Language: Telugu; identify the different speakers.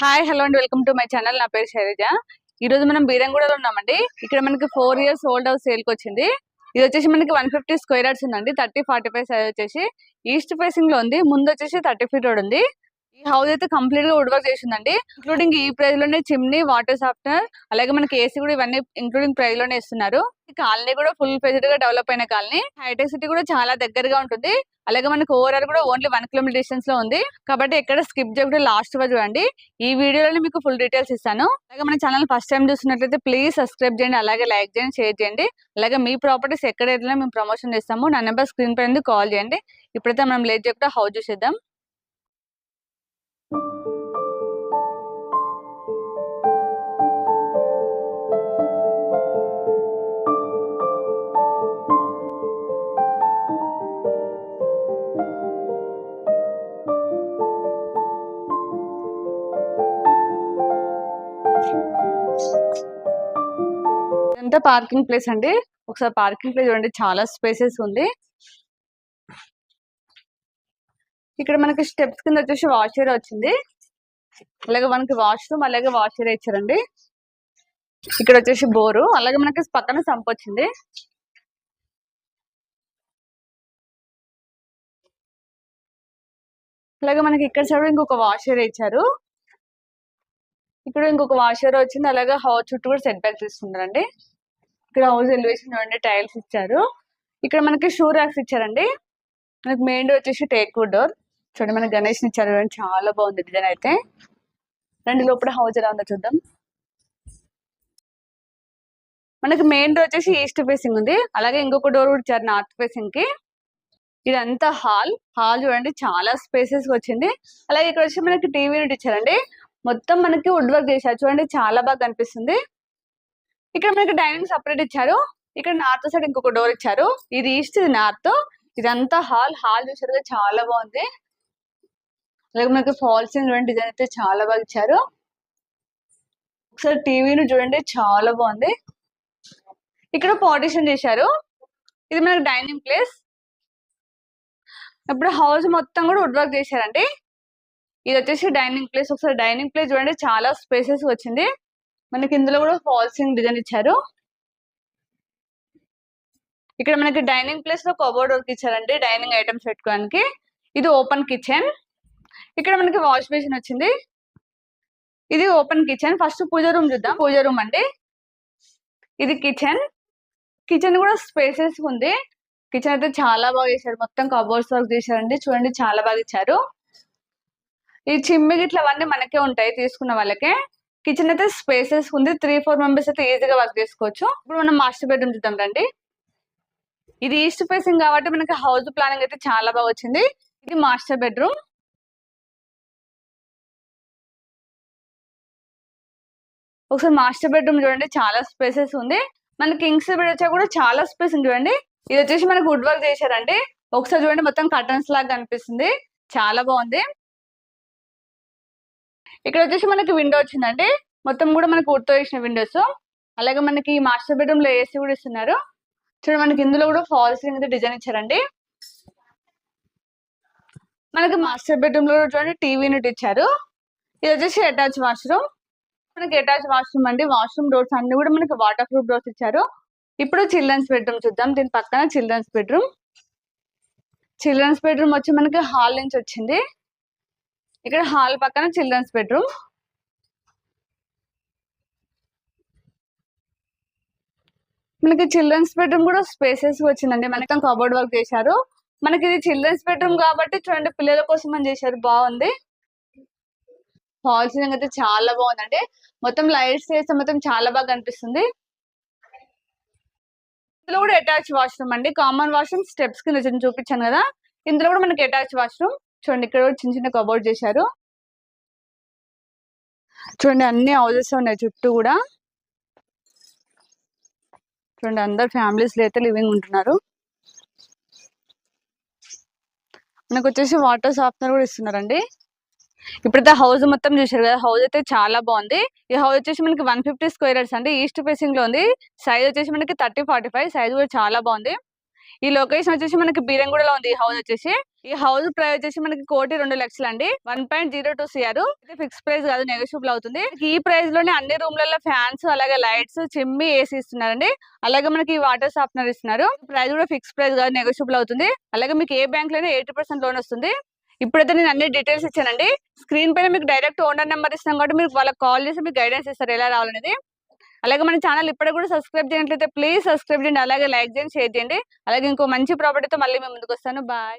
Speaker 1: హాయ్ హలో అండి. Welcome to my channel. నా పేరు శైలజ. ఈ రోజు మనం బీరంగూడలో ఉన్నామండి. ఇక్కడ మనకి ఫోర్ ఇయర్స్ ఓల్డ్ హౌస్ సేల్కి వచ్చింది. ఇది వచ్చేసి మనకి వన్ ఫిఫ్టీ స్క్వేర్ యార్డ్స్ ఉందండి. థర్టీ ఫార్టీ ఫైవ్ సైజ్ వచ్చేసి ఈస్ట్ ఫేసింగ్లో ఉంది. ముందు వచ్చేసి థర్టీ ఫీట్ రోడ్ ఉంది. ఈ హౌస్ అయితే కంప్లీట్గా వుడ్ వర్క్ చేసిందండి. ఇంక్లూడింగ్ ఈ ప్రైస్లోనే చిమ్నీ వాటర్ సాఫ్ట్నర్ అలాగే మనకి ఏసీ కూడా ఇవన్నీ ఇంక్లూడింగ్ ప్రైస్లోనే ఇస్తున్నారు. ఈ కాలనీ కూడా ఫుల్ ఫెసిడ్గా డెవలప్ అయిన కాలనీ. హైటెక్ సిటీ కూడా చాలా దగ్గరగా ఉంటుంది. అలాగే మనకి ఓవరాల్ కూడా ఓన్లీ వన్ కిలోమీటర్ డిస్టెన్స్లో ఉంది. కాబట్టి ఎక్కడ స్కిప్ చేయకుండా లాస్ట్ వరకు చూడండి. ఈ వీడియోలో మీకు ఫుల్ డీటెయిల్స్ ఇస్తాను. అలాగే మన ఛానల్ ఫస్ట్ టైం చూసినట్లయితే ప్లీజ్ సబ్స్క్రైబ్ చేయండి. అలాగే లైక్ చేయండి షేర్ చేయండి. అలాగే మీ ప్రాపర్టీస్ ఎక్కడ మేము ప్రమోషన్ చేస్తాము. నా నెంబర్ స్క్రీన్ పైన కాల్ చేయండి. ఇప్పుడైతే మనం లేట్ చేయకుండా హౌస్ చూసేద్దాం. ఇదంతా పార్కింగ్ ప్లేస్ అండి? ఒకసారి పార్కింగ్ ప్లేస్ చూడండి చాలా స్పేసెస్ ఉంది. ఇక్కడ మనకి స్టెప్స్ కింద వచ్చేసి వాష్ ఏరియా వచ్చింది. అలాగే మనకి వాష్రూమ్ అలాగే వాష్ ఏరియా ఇచ్చారండి. ఇక్కడ వచ్చేసి బోరు అలాగే మనకి పక్కన సంప్ వచ్చింది. అలాగే మనకి ఇక్కడ సైడ్ ఇంకొక వాష్ ఏరియా ఇచ్చారు. ఇక్కడ ఇంకొక వాష్ ఏరియా వచ్చింది అలాగే హౌస్ చుట్టూ కూడా సెట్ బ్యాక్ తీసుకున్నారండి. ఇక్కడ హౌస్ ఎలివేషన్ చూడండి టైల్స్ ఇచ్చారు. ఇక్కడ మనకి షూ ర్యాక్స్ ఇచ్చారండి. మనకి మెయిన్ డోర్ వచ్చేసి టేక్ వుడ్ డోర్. చూడండి మనకి గణేష్ ఇచ్చారు చూడండి చాలా బాగుంది డిజైన్ అయితే. రెండు లోపల హౌస్ ఎలా ఉందో చూద్దాం. మనకి మెయిన్ డోర్ వచ్చేసి ఈస్ట్ ఫేసింగ్ ఉంది. అలాగే ఇంకొక డోర్ కూడా ఇచ్చారు నార్త్ ఫేసింగ్కి. ఇదంతా హాల్. హాల్ చూడండి చాలా స్పేసెస్ వచ్చింది. అలాగే ఇక్కడ వచ్చి మనకి టీవీ యూనిట్ ఇచ్చారండి. మొత్తం మనకి వుడ్ వర్క్ చేశారు. చూడండి చాలా బాగా కనిపిస్తుంది. ఇక్కడ మనకి డైనింగ్ సపరేట్ ఇచ్చారు. ఇక్కడ నార్త్ సైడ్ ఇంకొక డోర్ ఇచ్చారు. ఇది ఈస్ట్ ఇది నార్త్ ఇదంతా హాల్ హాల్ చూసారు చాలా బాగుంది. అలాగే మనకి ఫాల్స్ చూడండి డిజైన్ అయితే చాలా బాగా ఇచ్చారు. ఒకసారి టీవీని చూడండి చాలా బాగుంది. ఇక్కడ పార్టిషన్ చేశారు. ఇది మనకి డైనింగ్ ప్లేస్ ఇప్పుడు హౌస్ మొత్తం కూడా వుడ్ వర్క్ చేశారండి. ఇది వచ్చేసి డైనింగ్ ప్లేస్ ఒకసారి డైనింగ్ ప్లేస్ చూడండి చాలా స్పేసెస్ వచ్చింది. మనకి ఇందులో కూడా ఫాల్సింగ్ డిజైన్ ఇచ్చారు. ఇక్కడ మనకి డైనింగ్ ప్లేస్లో కబోర్డ్ వర్క్ ఇచ్చారండి డైనింగ్ ఐటమ్స్ పెట్టుకోవడానికి. ఇది ఓపెన్ కిచెన్ ఇక్కడ మనకి వాష్ బేసిన్ వచ్చింది. ఇది open kitchen first puja room చూద్దాం. పూజ రూమ్ అండి. ఇది కిచెన్ కిచెన్ కూడా స్పేసెస్ ఉంది. కిచెన్ అయితే చాలా బాగా చేశారు. మొత్తం కబోర్డ్స్ వర్క్ చేశారండి. చూడండి చాలా బాగా ఇచ్చారు. ఈ చిమ్మి గిట్ల అవన్నీ మనకే ఉంటాయి తీసుకున్న వాళ్ళకే. కిచెన్ అయితే స్పేసెస్ ఉంది. త్రీ ఫోర్ మెంబర్స్ అయితే ఈజీగా వర్క్ చేసుకోవచ్చు. ఇప్పుడు మనం మాస్టర్ బెడ్రూమ్ చూద్దాం రండి. ఇది ఈస్ట్ ఫేసింగ్ కాబట్టి మనకి హౌస్ ప్లానింగ్ అయితే చాలా బాగా వచ్చింది. ఇది మాస్టర్ బెడ్రూమ్ ఒకసారి మాస్టర్ బెడ్రూమ్ చూడండి. చాలా స్పేసెస్ ఉంది. మనకి కింగ్స్ బెడ్ వచ్చా కూడా చాలా స్పేస్ ఉంది చూడండి. ఇది వచ్చేసి మనకి వుడ్ వర్క్ చేశారండి. ఒకసారి చూడండి మొత్తం కర్టన్స్ లాగా కనిపిస్తుంది. చాలా బాగుంది. ఇక్కడ వచ్చేసి మనకి విండో వచ్చిందండి. మొత్తం కూడా మనకు వుడ్తో వేసిన విండోస్ అలాగే మనకి మాస్టర్ బెడ్రూమ్లో ఏసీ కూడా ఇస్తున్నారు. చూడండి మనకి ఇందులో కూడా ఫాల్స్ అనేది డిజైన్ ఇచ్చారండి. మనకి మాస్టర్ బెడ్రూమ్లో చూడండి టీవీ యూనిట్ ఇచ్చారు. ఇది వచ్చేసి అటాచ్ వాష్రూమ్ మనకి అటాచ్ వాష్రూమ్ అండి. వాష్రూమ్ డోర్స్ అన్ని కూడా మనకి వాటర్ ప్రూఫ్ డోర్స్ ఇచ్చారు. ఇప్పుడు చిల్డ్రన్స్ బెడ్రూమ్ చూద్దాం. దీని పక్కన చిల్డ్రన్స్ బెడ్రూమ్ చిల్డ్రన్స్ బెడ్రూమ్ వచ్చి మనకి హాల్ నుంచి వచ్చింది. ఇక్కడ హాల్ పక్కన చిల్డ్రన్స్ బెడ్రూమ్. మనకి చిల్డ్రన్స్ బెడ్రూమ్ కూడా స్పేసెస్ వచ్చిందండి. మనకి కబోర్డ్ వర్క్ చేశారు. మనకి ఇది చిల్డ్రన్స్ బెడ్రూమ్ కాబట్టి చూడండి పిల్లల కోసం అని చేశారు. బాగుంది. హాల్ సీలింగ్ అయితే చాలా బాగుందండి. మొత్తం లైట్స్ వేస్తే మొత్తం చాలా బాగా కనిపిస్తుంది. ఇందులో కూడా అటాచ్ వాష్రూమ్ అండి. కామన్ వాష్రూమ్ స్టెప్స్ కింద చిన్న చూపించాను కదా. ఇందులో కూడా మనకి అటాచ్ వాష్రూమ్. చూడండి ఇక్కడ కూడా చిన్న చిన్న కబోర్డ్ చేశారు. చూడండి అన్ని హౌసెస్ ఉన్నాయి చుట్టూ కూడా. చూడండి అందరు ఫ్యామిలీస్లో అయితే లివింగ్ ఉంటున్నారు. మనకు వచ్చేసి వాటర్ సాఫ్ట్నర్ కూడా ఇస్తున్నారండి. ఇప్పుడైతే హౌస్ మొత్తం చూసారు కదా హౌస్ అయితే చాలా బాగుంది. ఈ హౌస్ వచ్చేసి మనకి వన్ ఫిఫ్టీ స్క్వేర్ యార్డ్స్ అండి. ఈస్ట్ ఫేసింగ్లో ఉంది. సైజ్ వచ్చేసి మనకి థర్టీ ఫార్టీ ఫైవ్ సైజ్ కూడా చాలా బాగుంది. ఈ లొకేషన్ వచ్చేసి మనకి బీరంగూడలో ఉంది ఈ హౌస్ వచ్చేసి. ఈ హౌస్ ప్రైస్ వచ్చేసి మనకి కోటి రెండు లక్షలు అండి one point zero two CR. Fix price కాదు నెగోషియబుల్ అవుతుంది. ఈ ప్రైస్లోనే అన్ని రూమ్లలో ఫ్యాన్స్ అలాగే లైట్స్ చిమ్మి ఏసీ ఇస్తున్నారండి. అలాగే మనకి వాటర్ సాఫ్ట్నర్ ఇస్తున్నారు. ప్రైస్ కూడా ఫిక్స్ ప్రైస్ కాదు నెగోషియబుల్ అవుతుంది. అలాగే మీకు ఏ బ్యాంక్లోనే ఎయిటీ పర్సెంట్ లోన్ వస్తుంది. ఇప్పుడైతే నేను అన్ని డీటెయిల్స్ ఇచ్చానండి. స్క్రీన్ పైన మీకు డైరెక్ట్ ఓనర్ నెంబర్ ఇస్తాం కాబట్టి మీరు వాళ్ళకి కాల్ చేసి మీకు గైడెన్స్ ఇస్తారు ఎలా రావాలనేది. అలాగే మన ఛానల్ ఇప్పటికి కూడా సబ్స్క్రైబ్ చేయనట్లయితే ప్లీజ్ సబ్స్క్రైబ్ చేయండి అలాగే లైక్ చేయండి షేర్ చేయండి. అలాగే ఇంకో మంచి ప్రాపర్టీతో మళ్ళీ మేము ముందుకు వస్తాను. బాయ్.